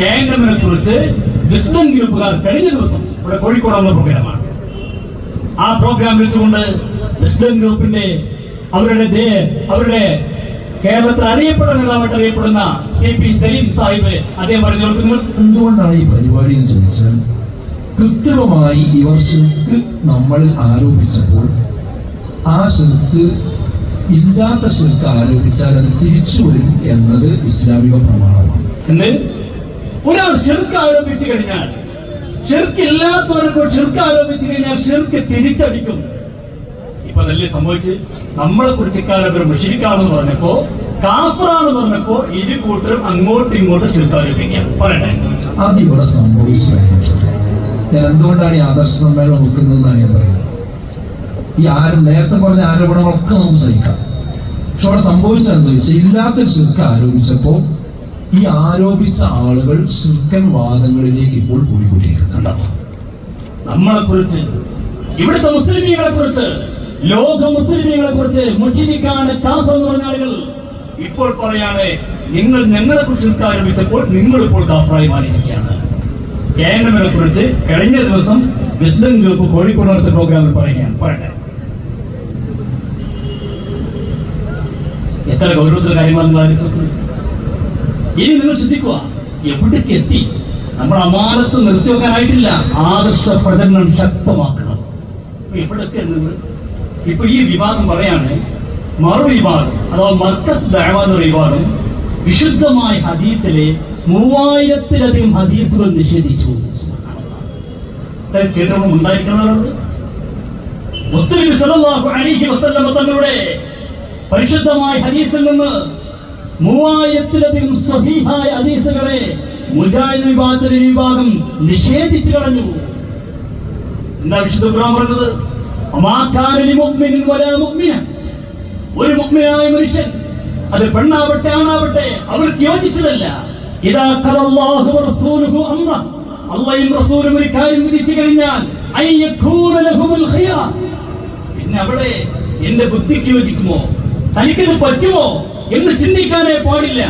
കേന്ദ്രമിനെ കുറിച്ച് വിസ്ഡം ഗ്രൂപ്പുകാർ കഴിഞ്ഞ ദിവസം ഇവിടെ കോഴിക്കോടുള്ള പ്രോഗ്രാമാണ് ആ പ്രോഗ്രാം വെച്ചുകൊണ്ട് വിസ്ഡം ഗ്രൂപ്പിന്റെ അവരുടെ ദേ- അവരുടെ കേരളത്തിൽ അറിയപ്പെടുന്ന നേതാവായിട്ട് അറിയപ്പെടുന്ന സി പി സലീം സാഹിബ് അദ്ദേഹം പറഞ്ഞു കേൾക്കുന്നു എന്തുകൊണ്ടാണ് ഈ പരിപാടി എന്ന് ചോദിച്ചാൽ കൃത്രിമമായി ഇവർ ശിർക്ക് നമ്മളിൽ ആരോപിച്ചപ്പോൾ ആ ശിർക്ക് ഇല്ലാത്ത ശിർക്ക് ആരോപിച്ചാൽ അത് തിരിച്ചു വരും എന്നത് ഇസ്ലാമിക പ്രമാണമാണ്. ഒരാൾ ഷിർക്ക് ആരോപിച്ചു കഴിഞ്ഞാൽ ഷിർക്ക് ഇല്ലാത്തവർക്ക് ഷിർക്ക് ആരോപിച്ചു കഴിഞ്ഞാൽ ഷിർക്ക് തിരിച്ചടിക്കും. ഇപ്പൊ അതല്ലേ സംഭവിച്ച്? നമ്മളെ കുറിച്ച് ഇക്കാലം മുഷിരിക്കാണെന്ന് പറഞ്ഞപ്പോ കാഫറാന്ന് പറഞ്ഞപ്പോ ഇരു കൂട്ടരും അങ്ങോട്ടും ഇങ്ങോട്ടും ഷിർക്ക് ആരോപിക്കാം പറയട്ടെ. അത് ഇവിടെ സംഭവിച്ചു ഞാൻ എന്തുകൊണ്ടാണ് ഈ ആദർശ സമ്മേളനം വെക്കുന്നതെന്നാണ് ഞാൻ പറയുന്നത്? ഈ ആരും നേരത്തെ പറഞ്ഞ ആരോപണങ്ങളൊക്കെ നമുക്ക് സഹിക്കാം. പക്ഷെ അവിടെ സംഭവിച്ചതെന്ന് ചോദിച്ചാൽ ഇല്ലാത്തൊരു ശിർക്ക് ആരോപിച്ചപ്പോ ഈ ആരോപിച്ച ആളുകൾ ശുദ്ധൻ വാദങ്ങളിലേക്ക് ഇപ്പോൾ പോയിക്കൊണ്ടിരിക്കുന്നുണ്ട് നമ്മളെ കുറിച്ച് ഇവിടുത്തെ മുസ്ലിമീങ്ങളെ കുറിച്ച് ലോക മുസ്ലിമീങ്ങളെ കുറിച്ച് മുഷിരിക്കാണ് കാഫർ എന്ന് പറഞ്ഞ ആളുകൾ ഇപ്പോൾ പറയാണ് നിങ്ങൾ ഞങ്ങളെ കുറിച്ച് ആരോപിച്ചപ്പോൾ നിങ്ങൾ ഇപ്പോൾ കാഫറായി മാറിയിരിക്കുകയാണ്. കേരളങ്ങളെ കുറിച്ച് കഴിഞ്ഞ ദിവസം വിസ്ഡം ഗ്രൂപ്പ് കോഴിക്കോട് നടത്തിയ പ്രോഗ്രാമിൽ പറയുകയാണ്. പറയട്ടെ. എത്ര ഗൗരവത്തിൽ കാര്യമാണെന്ന് ആലോചിച്ച്. ഇനി നിങ്ങൾ ചിന്തിക്കുക എവിടേക്ക് എത്തി നമ്മൾ അമാനത്ത് വെക്കാനായിട്ടില്ല ആദർശ പ്രചരണം ശക്തമാക്കണം എവിടൊക്കെ ഇപ്പൊ ഈ വിഭാഗം പറയാണ് മറു വിഭാഗം അഥവാ മർക്കസ് ദയവാദ വിഭാഗം വിശുദ്ധമായ ഹദീസിലെ മൂവായിരത്തിലധികം ഹദീസുകൾ നിഷേധിച്ചു. കേട്ടപ്പോൾ ഉണ്ടായിരിക്കുന്നവരുണ്ട് ഒത്തിരി തങ്ങളുടെ പരിശുദ്ധമായ ഹദീസിൽ നിന്ന് മൂവായിരത്തിലധികം സ്വഹീഹായ ഹദീസുകളെ മുജാഹിദ് വിഭാഗത്തിലെ വിഭാഗം നിഷേധിച്ചു കളഞ്ഞു. എന്താ വിശുദ്ധ ഖുർആൻ പറഞ്ഞത് ഒരു മുഅ്മിനായ മനുഷ്യൻ അത് പെണ്ണാവട്ടെ ആണാവട്ടെ അവർക്ക് യോജിച്ചതല്ല. അള്ളയും റസൂലും ഒരു കാര്യം വിധിച്ചു കഴിഞ്ഞാൽ പിന്നെ അവിടെ എന്റെ ബുദ്ധിക്ക് യോജിക്കുമോ? തനിക്കത് പറ്റുമോ? എന്ന് ചിന്തിക്കാനേ പാടില്ല.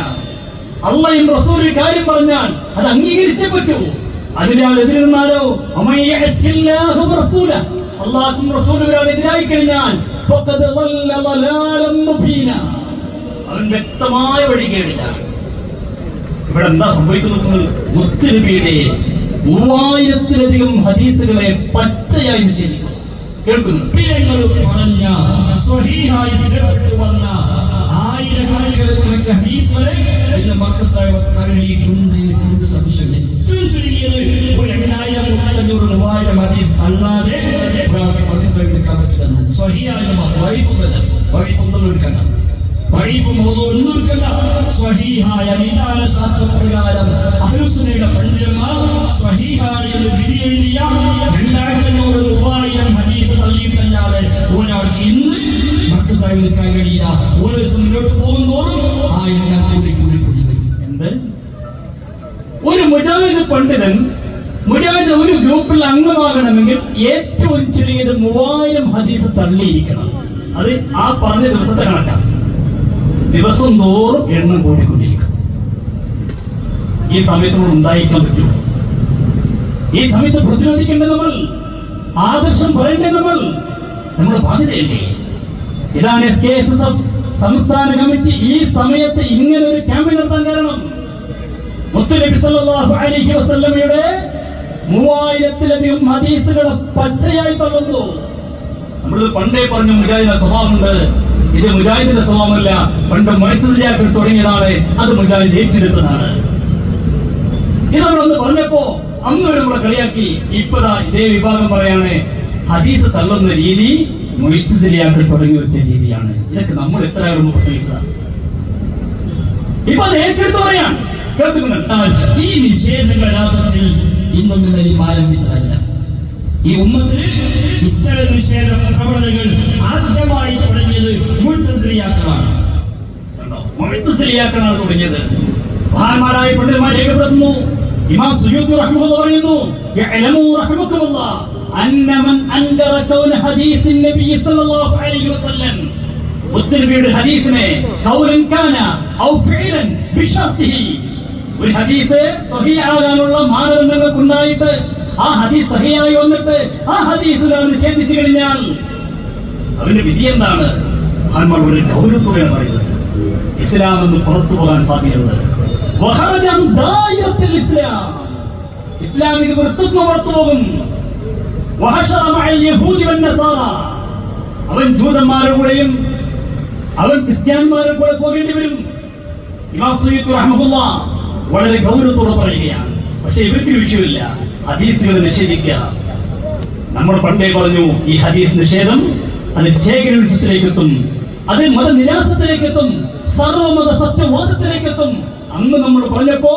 അള്ളയും റസൂൽ കാര്യം പറഞ്ഞാൽ അത് അംഗീകരിച്ചേ പറ്റൂ. അതിനാൽ എതിരുന്നാലോ? അള്ളാഹും റസൂലും ഒരാൾ എതിരായി കഴിഞ്ഞാൽ. അവൻ വ്യക്തമായ വഴികേടിലാണ് ഇവിടെ എന്താ സംഭവിക്കുന്നത്? മുത്തുനബിയുടെ മൂവായിരത്തിലധികം ഹദീസുകളെ പച്ചയായി നിഷേധിക്കുന്നു. കേൾക്കുന്നു. പറഞ്ഞ സ്വഹീഹായി സ്ഥിരപ്പെട്ടു വന്ന ആയിരക്കണക്കിന് വരെ ഇന്ന് തള്ളിയിട്ടുണ്ട് എന്ന് ചുരുങ്ങിയത് ഒരു എണ്ണായിരം മുപ്പത്തഞ്ഞൂറ് രൂപയുടെ ഹദീസ് അല്ലാതെ ഒരാൾക്ക് മർക്കസായി എടുക്കാൻ പറ്റില്ലെന്ന് സ്വഹീഹായ മാത്രം വൈഫൊന്നല്ല വൈഫൊന്നും എടുക്കണ്ട വൈഫ് ഒന്നും എടുക്കണ്ട സ്വഹീഹായ നിദാന ശാസ്ത്രപ്രകാരം അഹ്ലുസുന്നയുടെ പണ്ഡിതന്മാർ സ്വഹീഹായ എന്ന് വിധി എഴുതിയ രണ്ടായിരത്തി അഞ്ഞൂറ് മൂവായിരം ഇന്ന് മർക്കസായി നിൽക്കാൻ കഴിയില്ല പണ്ഡിതൻ മുജാഹിദ് ഒരു ഗ്രൂപ്പിൽ അംഗമാകണമെങ്കിൽ ഏറ്റവും ചുരുങ്ങിയത് മൂവായിരം ഹദീസ് തള്ളിയിരിക്കണം. അത് ആ പറഞ്ഞ ദിവസത്തെ കണക്കാണ്. ദിവസം തോറും എണ്ണം കൂടിക്കൊണ്ടിരിക്കും. ഈ സമയത്ത് നമ്മൾ ഉണ്ടായിരിക്കാൻ പറ്റും ഈ സമയത്ത് പ്രതിരോധിക്കേണ്ട നമ്മൾ ആദർശം പറയേണ്ട നമ്മൾ നമ്മുടെ ബാധ്യതയല്ലേ? ഇതാണ് S K S S F സംസ്ഥാന കമ്മിറ്റി ഈ സമയത്ത് ഇങ്ങനെ ഒരു ക്യാമ്പയിൻ നടത്താൻ കാരണം. അലൈഹി വസല്ലമയുടെ മൂവായിരത്തിലധികം ഹദീസുകളെ പച്ചയായി തള്ളുന്നു. നമ്മൾ പണ്ടേ പറഞ്ഞു മുജാഹിദിന്റെ സ്വഭാവമുണ്ട്. ഇത് മുജാഹിദിന്റെ സ്വഭാവമല്ല. പണ്ട് മൈത്തുദിയാക്കൾ തുടങ്ങിയതാണ് അത് മുജാഹിദ് ഏറ്റെടുത്തതാണ്. ഇത് നമ്മളൊന്ന് പറഞ്ഞപ്പോ അന്ന് നമ്മളെ കളിയാക്കി. ഇപ്പതാ ഇതേ വിഭാഗം പറയാണ് ഹദീസ് തള്ളുന്ന രീതി മൊയ്ത്തുസിലിയാക്കൾ തുടങ്ങി വെച്ച രീതിയാണ്. ഇതൊക്കെ നമ്മൾ എത്ര പ്രസംഗിച്ചതാണ് ഇപ്പൊ അത് ഏറ്റെടുത്ത് പറയാൻ കേൾക്കുന്നുണ്ട് ഈ നിഷേധങ്ങൾ യഥാർത്ഥത്തിൽ ഇന്നും ഇന്നലെയും ആരംഭിച്ചതല്ല. ഈ ഉമ്മത്തിൽ ഇത്തരം നിഷേധ പ്രവണതകൾ ആദ്യമായി തുടങ്ങിയത് മുഴുത്തശ്രീയാക്കളാണ് തുടങ്ങിയത്. മഹാന്മാരായ പണ്ഡിതന്മാർ രേഖപ്പെടുത്തുന്നു. ഇമാം സുയൂത്ത് റഹ്മത്ത് പറയുന്നു ഹദീസിൻ നബി സല്ലല്ലാഹു അലൈഹി വസല്ലം. ഹദീസിനെ കൗലൻ കാന ഔ ഫീലൻ ബിശർത്തിഹി ഒരു ഹദീസ് സഹിയാകാനുള്ള മാനദണ്ഡങ്ങൾക്ക് ഉണ്ടായിട്ട് ആ ഹദീസ് സഹിയായി വന്നിട്ട് ആ ഹദീസ് ഒരാൾ നിഷേധിച്ചു കഴിഞ്ഞാൽ അതിന്റെ വിധി എന്താണ്? നമ്മൾ ഒരു ഗൗരവത്തോടെയാണ് പറയുന്നത്. ഇസ്ലാം എന്ന് പുറത്തു പോകാൻ സാധ്യതയുണ്ട്. ഇസ്ലാം. ഇസ്ലാമിക വൃത്തത്വം പുറത്തു പോകും. അവൻ ജൂതന്മാരുടെ കൂടെയും അവൻ ക്രിസ്ത്യാനിമാരുടെ കൂടെ പോകേണ്ടി വരും. ഇമാം സുയ്യത്ത് റഹ്മഹുല്ല വളരെ ഗൗരവത്തോടെ പറയുകയാണ്. പക്ഷെ ഇവർക്ക് വിഷയമില്ല. ഹദീസുകളെ നിഷേധിക്കുക. നമ്മൾ പണ്ടേ പറഞ്ഞു ഈ ഹദീസ് നിഷേധം അത് ചേകനുത്സത്തിലേക്ക് എത്തും അത് മതനിരാസത്തിലേക്ക് എത്തും സർവമത സത്യവാദത്തിലേക്ക് എത്തും അന്ന് നമ്മൾ പറഞ്ഞപ്പോ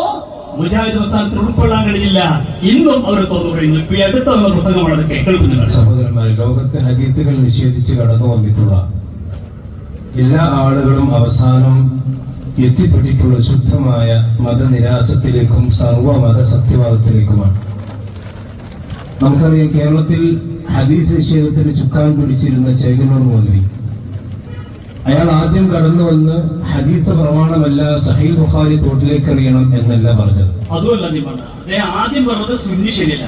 മുജാഹിദ് പ്രസ്ഥാനത്തിൽ ഉൾക്കൊള്ളാൻ കഴിഞ്ഞില്ല. ഇന്നും അവർ തുറന്നു കഴിഞ്ഞു. ഇപ്പൊ അടുത്ത പ്രസംഗമാണ് അത് കേൾക്കുന്നത് സഹോദരന്മാർ ലോകത്തെ ഹദീസുകൾ നിഷേധിച്ച് കടന്നു വന്നിട്ടുള്ള എല്ലാ ആളുകളും അവസാനം എത്തിപ്പെട്ടിട്ടുള്ള ശുദ്ധമായ മതനിരാശത്തിലേക്കും സർവമത സത്യവാദത്തിലേക്കുമാണ് നമുക്കറിയാം കേരളത്തിൽ ഹദീസ് നിഷേധത്തിന് ചുക്കാൻ പിടിച്ചിരുന്ന ചേകനൂർ മൗലവി. അയാൾ ആദ്യം കടന്നു വന്ന് ഹദീസ് പ്രമാണമല്ല സഹീൽ ബുഖാരി തോട്ടിലേക്ക് എറിയണം എന്നല്ല പറഞ്ഞത്. അതുമല്ല നീ പറഞ്ഞത്. ആദ്യം പറഞ്ഞത് സുന്നി ശരിയല്ല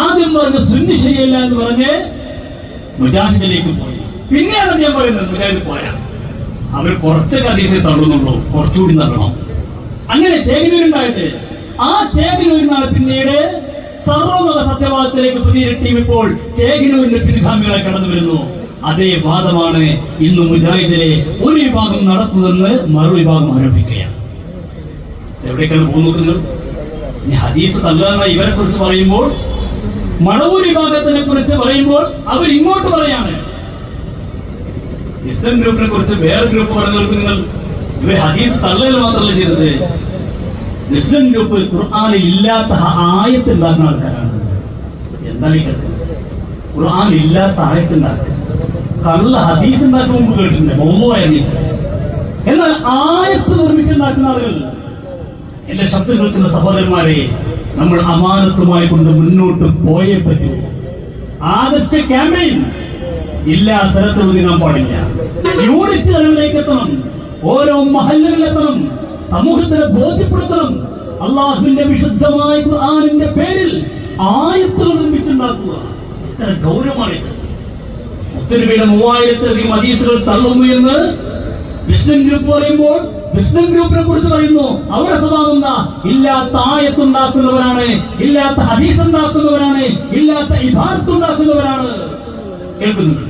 ആദ്യം പറഞ്ഞ സുന്നി ശരിയല്ല എന്ന് പറഞ്ഞ് മുജാഹിദിലേക്ക് പോയി. പിന്നെയാണ് ഞാൻ പറയുന്നത് മുജാഹിദ് പോരാ. അവർ കുറച്ചൊക്കെ അതീസിൽ തള്ളുന്നുള്ളൂ കുറച്ചുകൂടി തള്ളണം. അങ്ങനെ ചേകനൂരുണ്ടായത് ആ ചേകനൂരിനാണ് പിന്നീട് സർവമത സത്യവാദത്തിലേക്ക് പുതിയ ടീം ഇപ്പോൾ ചേകനൂരിന്റെ പിൻഗാമികളെ കടന്നു വരുന്നു. അതേ വാദമാണ് ഇന്ന് മുജാഹിദിലെ ഒരു വിഭാഗം നടത്തുന്നതെന്ന് മറുവിഭാഗം ആരോപിക്കുകയാണ്. എവിടേക്കാണ് പോകുന്നത് ഇനി ഹദീസ് തല്ലാന്ന ഇവരെ കുറിച്ച് പറയുമ്പോൾ മണവൂർ വിഭാഗത്തിനെ കുറിച്ച് പറയുമ്പോൾ അവർ ഇങ്ങോട്ട് പറയാണ്. ഇസ്ലാം ഗ്രൂപ്പിനെ കുറിച്ച് വേറെ ഗ്രൂപ്പ് പറഞ്ഞവർക്ക് നിങ്ങൾ ഇവർ ഹദീസ് തള്ളൽ മാത്രമല്ല ചെയ്തത്. മുസ്ലിം ഗ്രൂപ്പ് ഖുർആാനിൽ ഇല്ലാത്ത ആയത്ത് ഉണ്ടാക്കുന്ന ആൾക്കാരാണ്. എന്താണ് ഖുർആൻ ഇല്ലാത്ത ആയത്ത് ഉണ്ടാക്കുക. കള്ള ഹദീസ് ഉണ്ടാക്കുന്ന മുമ്പ് കേട്ടിട്ടുണ്ട് ഹദീസ്. എന്നാൽ ആയത്ത് നിർമ്മിച്ചുണ്ടാക്കുന്ന ആളുകൾ എന്റെ ശബ്ദം കേൾക്കുന്ന സഹോദരന്മാരെ നമ്മൾ അമാനത്തുമായി കൊണ്ട് മുന്നോട്ട് പോയേ പറ്റൂ. ആദർശ ക്യാമ്പയിൻ. ജില്ലാ തലത്തിൽ ഒതുങ്ങാൻ പാടില്ല. യൂണിറ്റ് തലങ്ങളിലേക്ക് എത്തണം ഓരോ മഹല്ലുകളിലെത്തണം. സമൂഹത്തിനെ ബോധ്യപ്പെടുത്തണം. അള്ളാഹുവിന്റെ വിശുദ്ധമായ ഖുർആനിന്റെ പേരിൽ ആയത്തുകൾ നിർമ്മിച്ചുണ്ടാക്കുക. ഇത്ര ഗൗരവമാണ് മുത്തരബിയുടെ മൂവായിരത്തിലധികം ഹദീസുകൾ തള്ളുന്നു എന്ന് മുസ്ലിം ഗ്രൂപ്പ് പറയുമ്പോൾ മുസ്ലിം ഗ്രൂപ്പിനെ കുറിച്ച് പറയുന്നു അവരുടെ സ്വഭാവം എന്താ? ഇല്ലാത്ത ആയത്ത് ഉണ്ടാക്കുന്നവരാണ് ഇല്ലാത്ത ഹദീസ് ഉണ്ടാക്കുന്നവരാണ് ഇല്ലാത്ത ഇബാദത്ത് ഉണ്ടാക്കുന്നവരാണ് കേൾക്കുന്നുണ്ട്.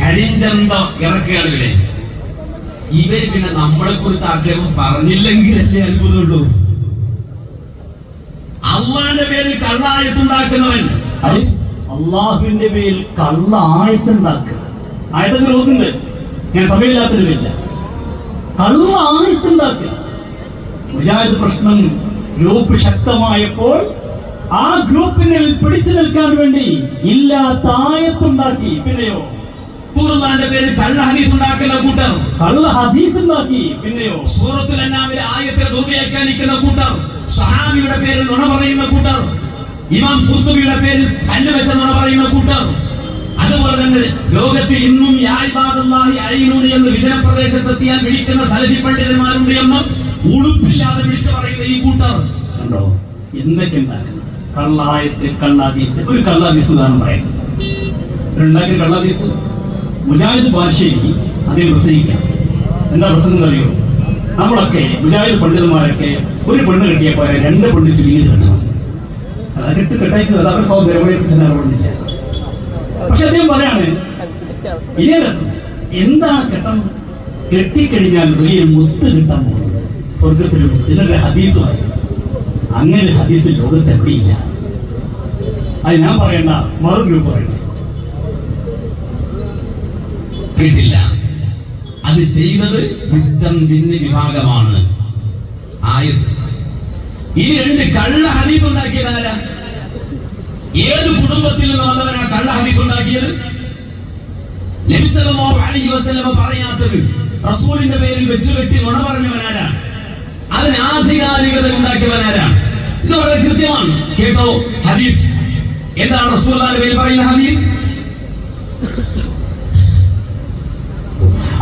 കരിഞ്ചന്ത ഇറക്കുകയാണല്ലേ? ഇവർ പിന്നെ നമ്മളെ കുറിച്ച് ആക്ഷേപം പറഞ്ഞില്ലെങ്കിലല്ലേ അത്ഭുതമുള്ളൂ. അള്ളാന്റെ പേരിൽ കള്ളായത്തുണ്ടാക്കുന്നവൻ. അള്ളാഹുവിന്റെ പേരിൽ കള്ളായത്തുണ്ടാക്കുക. ആയത്തങ്ങൾ നോക്കുന്നുണ്ട്. ഞാൻ സമയമില്ലാത്തൊരു കള്ളായത്തുണ്ടാക്കുക. പ്രശ്നം ഗ്രൂപ്പ് ശക്തമായപ്പോൾ ആ ഗ്രൂപ്പിനെ പിടിച്ചു നിൽക്കാൻ വേണ്ടി ഇല്ലാത്ത ആയത്തുണ്ടാക്കി. പിന്നെയോ? ഖുർആന്റെ പേരിൽ കള്ള ഹദീസ് ഉണ്ടാക്കുന്ന കൂട്ടർ. കള്ള ഹദീസ് ഉണ്ടാക്കി. പിന്നെയോ? സൂറത്തുൽ അന്നാമിലെ ആയത്തെ ദുർവ്യാഖ്യാനിക്കുന്ന കൂട്ടർ. സഹാബിയുടെ പേരിൽ നുണ പറയുന്ന കൂട്ടർ. ഇമാം ഖുർത്തുബിയുടെ പേരിൽ കല്ല് വെച്ച നുണ പറയുന്ന കൂട്ടർ. അതുപോലെ തന്നെ ലോകത്തിൽ ഇന്നും എന്ന് വിജനപ്രദേശത്തെത്തിയാൽ വിളിക്കുന്ന സലഫി പണ്ഡിതന്മാരുണ്ട് എന്ന് ഉടുപ്പില്ലാതെ വിളിച്ചു പറയുന്ന ഈ കൂട്ടർ. കണ്ടോ? എന്തൊക്കെ ഉണ്ടാക്കുന്നു? കള്ളായത്ത് കള്ളാദീസ്. ഒരു കള്ളാദീസ് ഉദാഹരണം പറയാം. ഉണ്ടാക്കിയ കള്ളാദീസ്. മുജാഹിദ് ബാദ്ഷേരി അദ്ദേഹം പ്രസംഗിക്കാം. എന്താ പ്രസംഗം അറിയോ? നമ്മളൊക്കെ മുജാഹിദ് പണ്ഡിതന്മാരൊക്കെ ഒരു പെണ്ണ് കെട്ടിയ പോലെ രണ്ട് പെണ്ണ് ചുരുങ്ങി കിട്ടണം അത് കെട്ട് കെട്ടയച്ചത് അത് അവരുടെ സൗന്ദര്യം കുറിച്ച് അറിവുന്നില്ല പക്ഷെ അദ്ദേഹം പറയാണ് ഇതേ രസം എന്താണ് കെട്ടം കെട്ടിക്കഴിഞ്ഞാൽ വലിയൊരു മുത്ത് കിട്ടാൻ പോകുന്നത് സ്വർഗത്തിൽ ഇതിനൊരു ഹദീസുമായി അങ്ങനെ ഹദീസ് ലോകത്ത് എവിടെയില്ല. അത് ഞാൻ പറയണ്ട മറു ഗ്രൂപ്പ് പറയണ്ട കേട്ടില്ല അത് ചെയ്തത് വിസ്ഡം ജിന്ന് വിഭാഗമാണ്. ആയത്. ഈ രണ്ട് കള്ള ഹദീസ് ഉണ്ടാക്കിയത് ആരാ? ഏത് കുടുംബത്തിൽ നിന്ന് വന്നവരാ കള്ള ഹദീസ് ഉണ്ടാക്കിയത്? അലൈഹി വസല്ലമ പറയാത്തത് റസൂലിന്റെ പേരിൽ വെച്ചു വെട്ടി നുണ പറഞ്ഞവനാരാ അതിന് ആധികാരികത ഉണ്ടാക്കിയവനാരാ ഇത് വളരെ കൃത്യമാണ്. കേട്ടോ ഹദീസ്. എന്താണ് റസൂൽ പേരിൽ പറയുന്ന ഹദീസ്?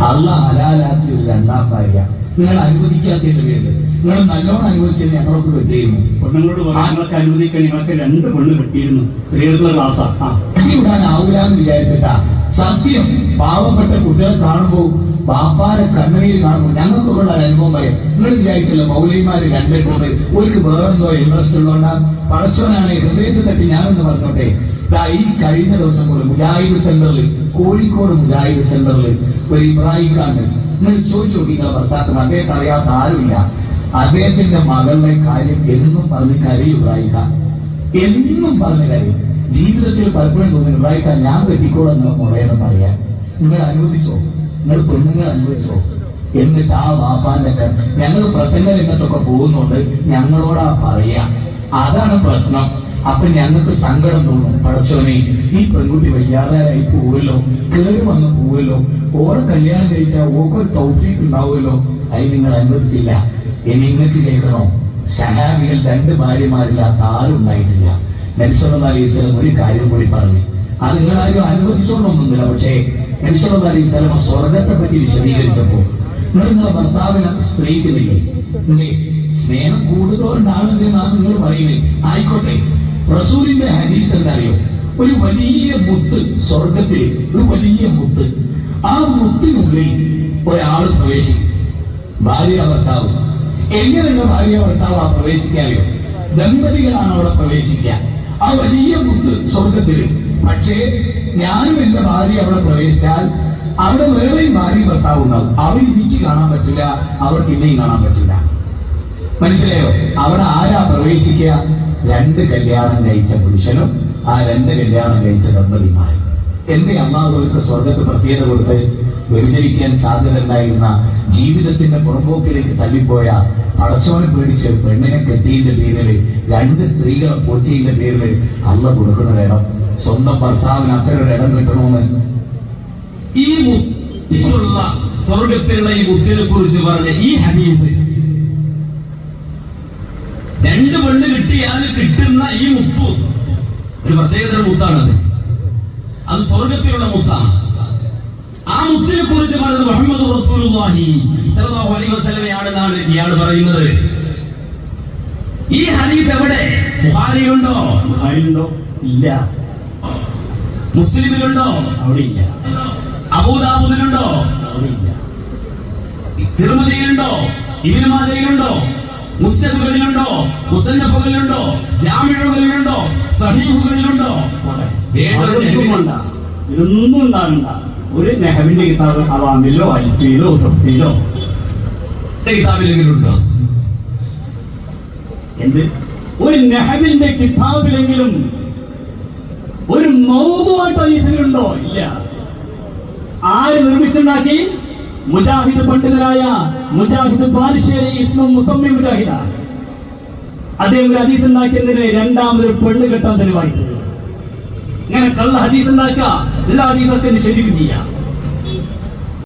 അള്ള ഹലാലാക്കി ഒരു രണ്ടാം ഭാര്യ. നിങ്ങൾ അനുവദിക്കാത്തതിന്റെ പേരിൽ നിങ്ങൾ നല്ലോണം അനുവദിച്ചത് ഞങ്ങളൊക്കെ വെട്ടിയിരുന്നു. പെണ്ണുങ്ങളോട് ഞങ്ങൾക്ക് അനുവദിക്കാൻ ഞങ്ങൾക്ക് രണ്ട് പെണ്ണ് കിട്ടിയിരുന്നു സ്ത്രീകളുടെ ക്ലാസ്സാ. ആ. വിടാനാവൂലെന്ന് വിചാരിച്ചിട്ടാ. സത്യം പാവപ്പെട്ട കുട്ടികളെ കാണുമ്പോൾ ബാപ്പാരെ കണ്ണയിൽ കാണുമ്പോൾ ഞങ്ങൾക്ക് ഉള്ള അനുഭവം പറയും. നിങ്ങൾ വിചാരിക്കില്ല മൗലിമാര് രണ്ടിട്ടുണ്ട് ഒരു വേറെന്തോ ഇൻട്രസ്റ്റ് ഉള്ളതുകൊണ്ടാ പടച്ചോനാണ് ഹൃദയത്തിൽ തട്ടി ഞാനൊന്ന് പറഞ്ഞോട്ടെ ഈ കഴിഞ്ഞ ദിവസം പോലും മുജാഹിദ് സെന്ററിൽ കോഴിക്കോട് മുജാഹിദ് സെന്ററിൽ ഒരു ഇബ്രാഹിം ഖാൻ നിങ്ങൾ ചോദിച്ചു നോക്കിയാൽ ഭർത്താക്കന്മാർ. അദ്ദേഹത്തെ അറിയാത്ത ആരുമില്ല. അദ്ദേഹത്തിന്റെ മകളുടെ കാര്യം എന്നും പറഞ്ഞ് കരയും ഇബ്രാഹിം ഖാൻ. എന്നും പറഞ്ഞ കരയും. ജീവിതത്തിൽ പലപ്പോഴും തോന്നുന്നു ഇബ്രാഹിം ഖാൻ ഞാൻ കെട്ടിക്കോളാം നിങ്ങൾ മുളയെന്ന് പറയാൻ. നിങ്ങൾ അനുവദിച്ചോ? നിങ്ങൾ പെണ്ണുങ്ങൾ അനുവദിച്ചോ? എന്നിട്ട് ആ വാപ്പാന്റെ ഞങ്ങൾ പ്രസംഗ രംഗത്തൊക്കെ പോകുന്നുണ്ട്. ഞങ്ങളോടാ പറയാ. അതാണ് പ്രശ്നം. അപ്പൊ ഞങ്ങൾക്ക് സങ്കടം തോന്നും. പടച്ചോനെ ഈ പെൺകുട്ടി വയ്യാതായി പോവല്ലോ. കേറി വന്ന് പോവല്ലോ. ഓരോ കല്യാണം കഴിച്ചാൽ ഓക്കൊരു തൗഫീക്ക് ഉണ്ടാവുമല്ലോ. അതിന് നിങ്ങൾ അനുവദിച്ചില്ല. ഇനി നിങ്ങൾക്ക് കേൾക്കണോ? ശഹാബികൾ രണ്ട് ഭാര്യമാരില്ലാത്ത ആരും ഉണ്ടായിട്ടില്ല. നബിസ്വല്ലാ അലൈഹി സ്വലം ഒരു കാര്യം കൂടി പറഞ്ഞു. അത് നിങ്ങളാരും അനുവദിച്ചോണ്ടൊന്നുമില്ല പക്ഷേ നബിസ്വല്ലാ അലൈഹി സ്വലം സ്വർഗത്തെ പറ്റി വിശദീകരിച്ചപ്പോ നിങ്ങളെ ഭർത്താവിനെ സ്നേഹിക്കുന്നില്ലേ? സ്നേഹം കൂടുതലുണ്ടാകുന്നതെന്നാണ് നിങ്ങൾ പറയുന്നത്. ആയിക്കോട്ടെ. റസൂലിന്റെ ഹദീസ് എന്താറിയോ ഒരു വലിയ മുത്ത് സ്വർഗത്തിൽ ഒരു വലിയ മുത്ത്. ആ മുത്തിനുള്ളിൽ ഒരാൾ പ്രവേശിക്കും. ഭാര്യ ഭർത്താവ്. എങ്ങനെയുള്ള ഭാര്യ ഭർത്താവ് ആ പ്രവേശിക്കാറിയോ? ദമ്പതികളാണ് അവിടെ പ്രവേശിക്കുക. ആ വലിയ മുത്ത് സ്വർഗത്തിൽ പക്ഷേ ഞാനും എന്റെ ഭാര്യ അവിടെ പ്രവേശിച്ചാൽ അവിടെ വേറെയും ഭാര്യ ഭർത്താവ് ഉണ്ടാവും. അവർ എനിക്ക് കാണാൻ പറ്റില്ല അവർക്ക് എന്നെയും കാണാൻ പറ്റില്ല. മനസ്സിലായോ? അവിടെ ആരാ പ്രവേശിക്കുക? രണ്ട് കല്യാണം കഴിച്ച പുരുഷനും ആ രണ്ട് കല്യാണം കഴിച്ച ദമ്പതിമാരും. എന്റെ അമ്മാവുകൾക്ക് സ്വർഗത്ത് പ്രത്യേകത കൊടുത്ത് വ്യഭിചരിക്കാൻ സാധ്യത ഉണ്ടായിരുന്ന ജീവിതത്തിന്റെ പുറമ്പോക്കിലേക്ക് തള്ളിപ്പോയ പടച്ചോനെ പേടിച്ച് പെണ്ണിനെ കെട്ടിയതിന്റെ പേരിൽ രണ്ട് സ്ത്രീകളെ പോറ്റിയതിന്റെ പേരിൽ അല്ല കൊടുക്കുന്ന സ്വന്തം ഭർത്താവിന് അത്തരം ഒരു ഇടം കിട്ടണമെന്ന് ഈ സ്വർഗത്തിലുള്ള ഈ കുറിച്ച് പറഞ്ഞ ഈ ഹദീസ് രണ്ട് പെണ്ണ് കിട്ടിയാൽ കിട്ടുന്ന ഈ മുത്ത്. ഒരു പ്രത്യേകതര മുത്താണത്. അത് സ്വർഗത്തിലുള്ള മുത്താണ്. ആ മുത്തിനെ കുറിച്ച് പറയുന്നത് മുഹമ്മദ് റസൂലുള്ളാഹി അലൈഹി വസല്ലമയാണെന്നാണ് ഇയാൾ പറയുന്നത്. ഈ ഹദീസ് എവിടെ? ഉണ്ടോ? ബുഹാരിലുണ്ടോ ഇല്ല. മുസ്ലിമിലുണ്ടോ? അവിടെ ഇല്ല. അബൂദാബുദിലുണ്ടോ അവിടെ ഇല്ല. തിരുമതിയിലുണ്ടോ ഇബിന് മാജയിലുണ്ടോ? മുസ്തഖുകളിലുണ്ടോ മുസന്നഫുകളിലുണ്ടോ ജാമ്യകളിലുണ്ടോ സഹീഫുകളിലുണ്ടോ. ഇതൊന്നും ഉണ്ടാകണ്ട ഒരു നെഹബിന്റെ കിതാബ് അവാമിലോ അൽഫിയിലോ തൊഫിയിലോ കിതാബിലെങ്കിലുണ്ടോ എന്ത്? ഒരു നെഹബിന്റെ കിതാബിലെങ്കിലും ഒരു മൗതുവായിട്ട് ഹദീസിലുണ്ടോ? ഇല്ല. ആര് നിർമ്മിച്ചുണ്ടാക്കി? മുജാഹിദ് പണ്ഡിതരായ മുജാഹിദ് ബാലുശ്ശേരി ഇസ്മം മുസമ്മി മുജാഹിദ. അദ്ദേഹം ഒരു ഹദീസ് ഉണ്ടാക്കിയതിന് രണ്ടാമതൊരു പെണ്ണ് കെട്ടാൻ തെളിവായിട്ടുണ്ട് ഇങ്ങനെ കള്ള ഹദീസ് ഉണ്ടാക്കുക എല്ലാ ഹദീസൊക്കെ നിഷേധിക്കും ചെയ്യാം.